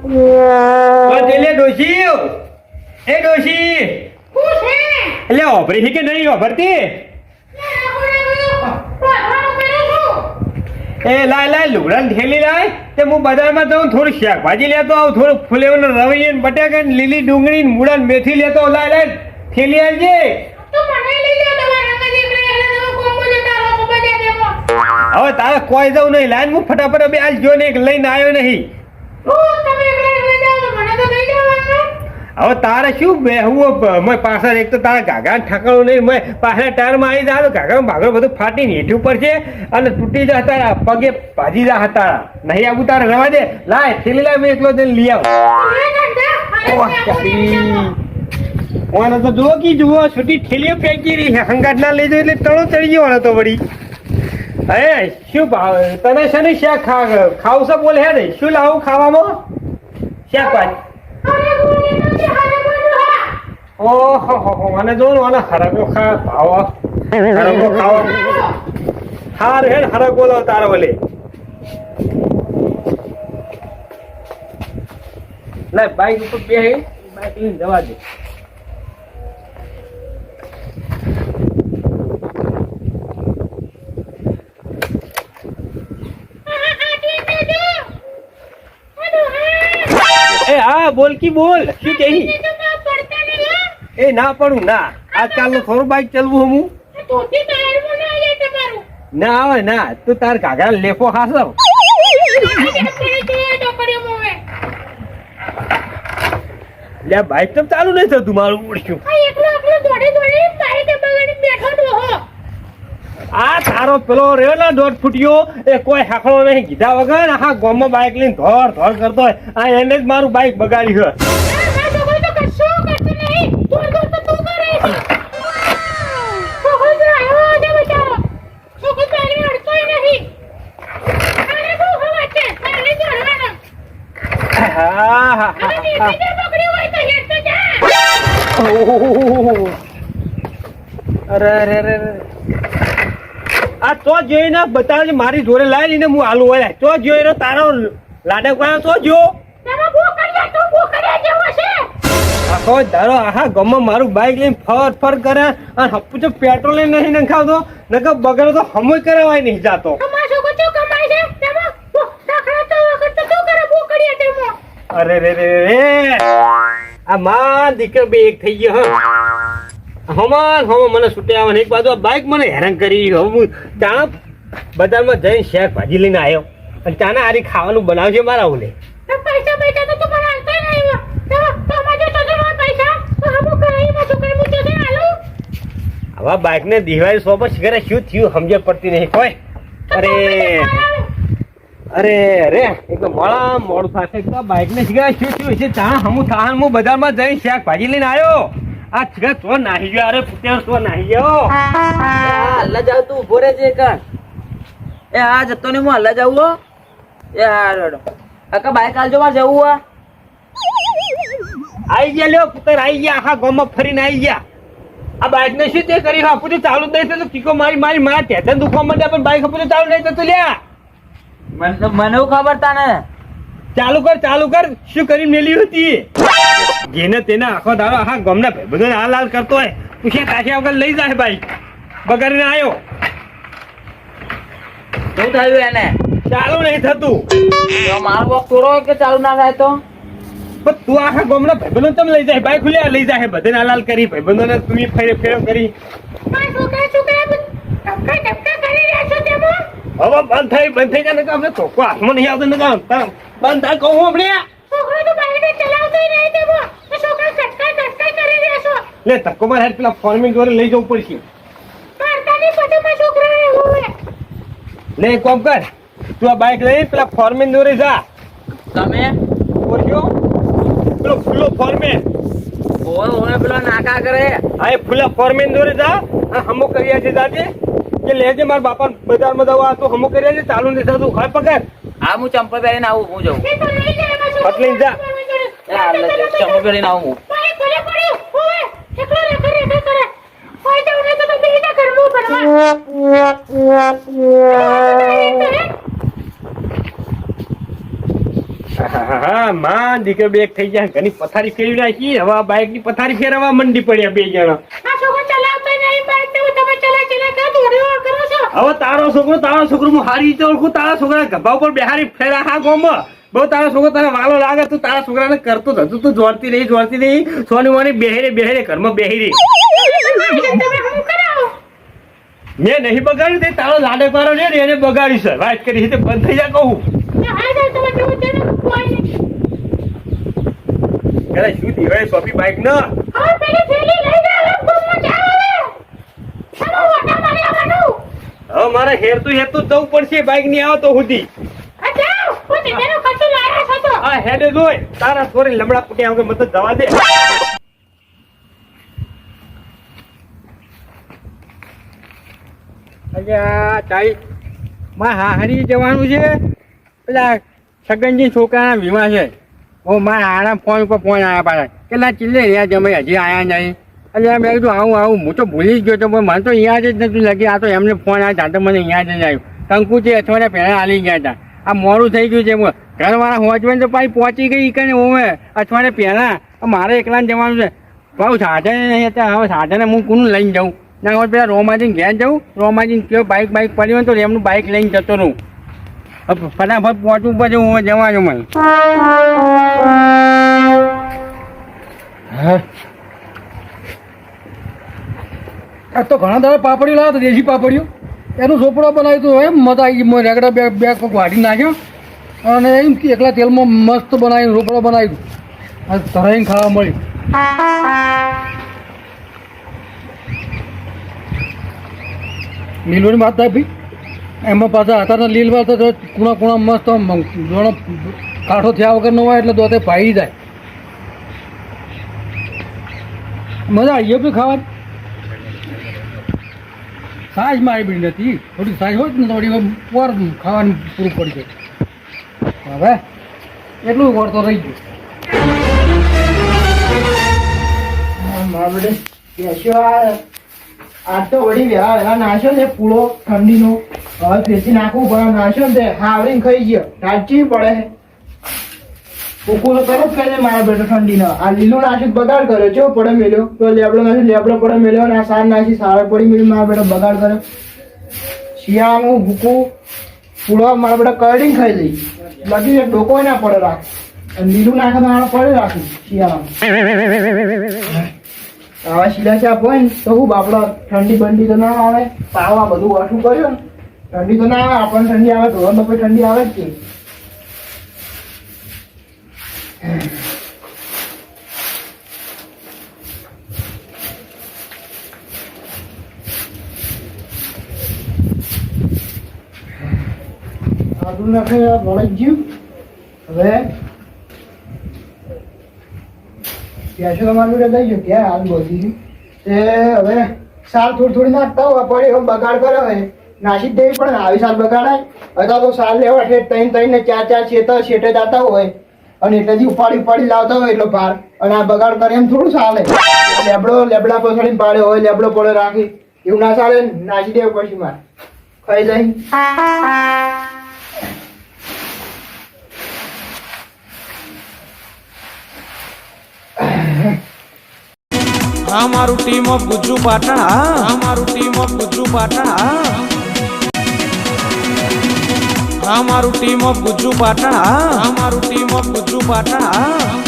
એટલે ડોશી? એ ડોશી. એટલે ઓભરી છે કે નહીં ઓભરતી એ લાય લાય લુગડા થેલી લાય. તે હું બજારમાં જઉં થોડું શાકભાજી લેતો આવું થોડું ફુલેવનો રવૈયા ને બટાકા ને લીલી ડુંગળી ને મૂળા ને મેથી લેતો લાય લાય થેલી આવજે હવે તારે કોઈ જવું નહીં. લાય હું ફટાફટ બે આજ જો ને એક લઈને આવ્યો નહીં. હવે તારે શું બેહવું મેં પાછળ એક તો તારા ગાગા ઠકાણું નહીં મેં પાછળ ટાયરમાં આવી જાય ગાગાનો ભાગરો બધું ફાટીને હેઠું પડશે અને તૂટી જા તારા પગે ભાજી જા તારા નહીં આવું તારે રવા દે. લાય થેલી લાય મેં એકલો જઈને લઈ આવું. ઓને તો જુઓ કી જુઓ છૂટી થેલીઓ ફેંકી રહી હંગાટ ના લઈ જાય એટલે તણો ચડી ગયો તો વળી. હે શું ભાવ? તને શેનું શાક ખાવું છે બોલ હે ને? શું લાવું ખાવામાં? શેક ભાજી ઓહો, હો મને જો ને હરકો ખા, ભાવ. હરકો ખાવ. હાર હે ને હરકો લો તારો બોલે લે બાઈક ઉપર બે બાઈક લઈને જવા દે. હા બોલ કી બોલ શું કે એ ના પડું ના. આજકાલનું થોડું બાઈક ચલવું હું ના આવે ના. તું તાર ઘાઘરા લેફો ખાસો લે બાઈક તો ચાલુ નહીં થતું મારું ઉડ્યું આ તારો પેલો રહ્યો ને દોઢ ફૂટ્યો એ કોઈ હાકડો નહીં. કીધા વગર આખા ગામમાં બાઈક લઈને ધોર ધોર કરતો હોય. આ એને જ મારું બાઈક બગાડી છે. હા, હા, હા, હા. અરે અરે અરે અરે. આ તો જોઈને બતાવજે મારી જોડે લાવી ને હું આલુ હોય. તો જોઈને તારો લાડક વાળો તો જો આખો ધારો આહા ગામમાં મારું બાઈક લઈને ફર ફર કરે અને હપ્પુ તો પેટ્રોલ નહીં નખાવતો નકર બગડે તો હમોય કરાવાય નહીં જાતો. અરે રે રે રે આ માં દીકરો બે એક થઈ ગયો હા. હમાન હમ મને છૂટે આવે એક બાજુ બાઇક મને હેરાન કરી હવે હું ત્યાં બજારમાં જઈને શેક ભાજી લઈને આવ્યો. અને ત્યાંના હારી ખાવાનું બનાવશે મારા ઓલે. હવે પૈસા તો તું મને આલતો નહીં તમારે તો જો પૈસા? તો હમું કરાઈ માં છોકરી મૂકી દે આલો આવા બાઈક ને દિવાળી સો પર શિખરે શું થયું સમજે પડતી નહીં કોઈ. અરે અરે અરે એક મોડા મોડું સાથે એક તો બાઈક ને શિખરે શું થયું? છે ત્યાં હમું થાન હું બજારમાં જઈને શેક ભાજી લઈને આવ્યો. આ શિખર તો નાહી ગયો અરે પુત્યા તો નાહી ગયો. હલ્લા જાવ તું ઊભો રહેજે કર એ આ જતો ને હું હલ્લા જાવ હો. એ હા રેડો કાકા બાઈક આલજો મારે જવું આ આઈ ગયા લ્યો પુત્ર આઈ ગયા આખા ગામમાં ફરીને આઈ ગયા. આ બાઈક ને શું તે કરી? આપું તો ચાલુ જ નહીં થતું. કીકો મારી મારી મારા ટેટન દુખવા માંડ્યા પણ બાઈક આપું તો ચાલુ નહીં થતું લ્યા. મને મને ખબર ખબર તાને? ચાલુ કર ચાલુ કર. શું કરી મેલી હતી? જેને તેને આખો દાડો આખા ગામના ભાઈબંધોને હાલ હાલ કરતો હોય. પૂછ્યા કાશી વગર લઈ જાય ભાઈ. બગાડીને આવ્યો શું થયું એને? ચાલુ નહીં થતું. મારો તોરો કે ચાલુ ના થાય તો? પણ તું આખા ગમના ભાઈબંધો તમે લઈ જાય? ભાઈ ખુલ્યા લઈ જાય બધાને હાલ હાલ કરી ભાઈબંધોને તમે ફેરે ફેરો કરી. કરી હવે બંધ થઈ બંધ થઈ જાય અમને ચોખ્ખો હાથમાં નહીં આવતો ને બંધ થાય કહું આપણે છોકરો તો બાઈક ચલાવતો નહીં તેમાં તો છોકરા ધક્કા ધક્કા કરી રહ્યા છો લે ધક્કો માર હેડ પેલા ફોર્મિંગ જોડે લઈ જવું પડશે. લે કોમ કર. તું આ બાઈક લઈ પેલા ફોર્મેન જોડે જા. તમે? બોલ્યો પેલો ફૂલો ફોર્મેન ઓય ઓય પેલો નાકા કરે. હા એ ફૂલા ફોર્મેન જોડે જા. આ હમો કર્યા છે દાદી કે લેજે મારા બાપા બજારમાં દવા તો હમો કર્યા છે ચાલુ નથી થતું હા પકડ. હા હું ચંપલ પહેરીને આવું હું જઉં. એ તો લઈ જાય એમાં છોકરા પતલી જા. ચંપલ પહેરીને આવું હું બાઈક ભલે પડ્યું હોય એકલો રેખે રેખે કરે કોઈ જવું નહીં તો તો બીજા ઘરનું ભરવા હા આ માં દીકરો બે થઈ ગયા ઘણી પથારી ફેરવી નાખી. હવે બાઇકની પથારી ફેરવવા મંડી પડ્યા બે જણા. હવે તારો છોકરો તારો છોકરો હું હારી રીતે ઓળખું તારા છોકરા ગભા ઉપર બેહારી ફેરા હા ગોમાં. બહુ તારા છોકરો તને વાલો લાગે તું તારા છોકરાને કરતો હતું તું જોડતી રહી જોડતી રહી સોની મોની બેહેરે બેહેરે ઘરમાં બેહી રહી તમે શું કરાવો મેં નહીં બગાડ્યું તે તારો લાડે પારો છે ને એને બગાડ્યું છે. વાત કરી છે તે બંધ થઈ જા કહું. જાય અરે શું સોંપી બાઈક ન. હવે મારી હેરતું હેરતું જવું પડશે બાઈકની આવે તો સુધી. આ હેડે જોઈ તારા થોડી લમડા પૂટ્યા આવે મત જવા દે. અલ્યા તારી માં હાહરી જવાનું છે? પેલા છગનજી છોકરાના વીમા છે. હું મારા હાડા ફોન ઉપર ફોન આવ્યા પાછા. કેટલા ચિલ્લે રહ્યા જમે હજી આવ્યા નહીં. એટલે મેં કીધું, આવું આવું, હું તો ભૂલી જ ગયો તો, પણ મને તો યાદ જ નથી લાગી. આ તો એમને ફોન આવ્યા તા મને અહીંયા જ આવ્યું. કંકુ છે અઠવાડિયા પહેલાં હાલી ગયા હતા. આ મોડું થઈ ગયું છે ઘરવાળા હોચવાને તો પાછી પહોંચી ગઈ કને ઓમે અઠવાડિયા પહેલા મારે એકલાને જવાનું છે. ભાવ સાધન નહીં હતા હવે સાધને હું કોનું લઈને જાઉં? ના હોય પેલા રોમાજીને ઘેર જવું રોમાજીને કયો બાઇક બાઇક પડી હોય તો એમનું બાઇક લઈને જતો રહું. ફટાફટ પહોંચવું પડે હું જવાનું મને. આ તો ઘણા દાડા પાપડીઓ લાવ્યા દેશી પાપડીઓ. એનું ઝોપડો બનાવ્યું હતું, એમ મજા આવી ગઈ. રેગડા બે બે વાટી નાખ્યો. અને એમ એકલા તેલમાં મસ્ત બનાવીને રોપડો બનાવ્યું અને તરાઈને ખાવા મળી લીલોની વાત થાય એમાં પાછા અત્યારના લીલ તો કુણા કુણા મસ્ત જોણો કાઠો થયા વગર ન હોય એટલે દોતે પાઈ જાય. મજા આવી ગયો ખાવાની. સાંજ મારી બી નથી. થોડી સાંજ હોય ને થોડી પર ખાવાનું પૂરું પડી જાય. હવે એટલું વળતો રહી ગયું. મારું બેટે કેશો આ આજ તો વળી વેલા વેલા નાખ્યો ને પૂળો, ઠંડીનો. હવે ફેરથી નાખવું પડે નાખ્યો ને તે ખાઈ ગયો. સાચી પડે ઉકુલો કરો જ કરે મારા બેટો ઠંડીનો. આ લીલું નાખ્યું બગાડ કર્યો ચેવો પડે મેલ્યો? તો લેબડો નાખ્યો, લેબડો પડે મેલ્યો ને આ સાર નાખી, સારે પડી મેલ્યું, મારા બેટો બગાડ કર્યો હું ભૂકું પૂળો મારા બેટા કરડીને ખાઈ લઈ એક ડોકો ના પડે રાખ. લીલું નાખે તો મારે પડે રાખું શિયાળામાં. આવા સીધા ચાપ હોય ને, તો હું બાપડો ઠંડી બંડી તો ના આવે. તાવ આ બધું ઓછું કર્યું ઠંડી તો ના આવે, આપણને ઠંડી આવે, ધોરણ તો ઠંડી આવે જ કે નાખે વળી ગયું. હવે ત્યાં તમારું દઈ ગયો ક્યાં હાલ બોલી? તે હવે સાલ થોડી થોડી નાખતા હોય, પણ એવો બગાડ કરે હોય નાસી દેવી પણ આવી સાલ બગાડાય. અથવા તો સાલ લેવા એટલે ત્રણ ત્રણ ને ચાર ચાર છેતર છેટે જતા હોય. અને એટલેથી ઉપાડી ઉપાડી લાવતા હોય એટલો ભાર. અને આ બગાડ કરે એમ થોડું ચાલે લેબડો, લેબડા પછાડીને પાડે હોય, લેબડો પડે રાખી. એવું ના ચાલે નાસી દેવું પછી મારે. ખાઈ જાય આ મારું ટીમ ઓફ ગુજુ પાટણ હા, મારું ટીમ ઓફ ગુજુ પાટણ હા ટીમ ઓફ ગુજુ પાટણ હા ટીમ ઓફ ગુજુ પાટણ હા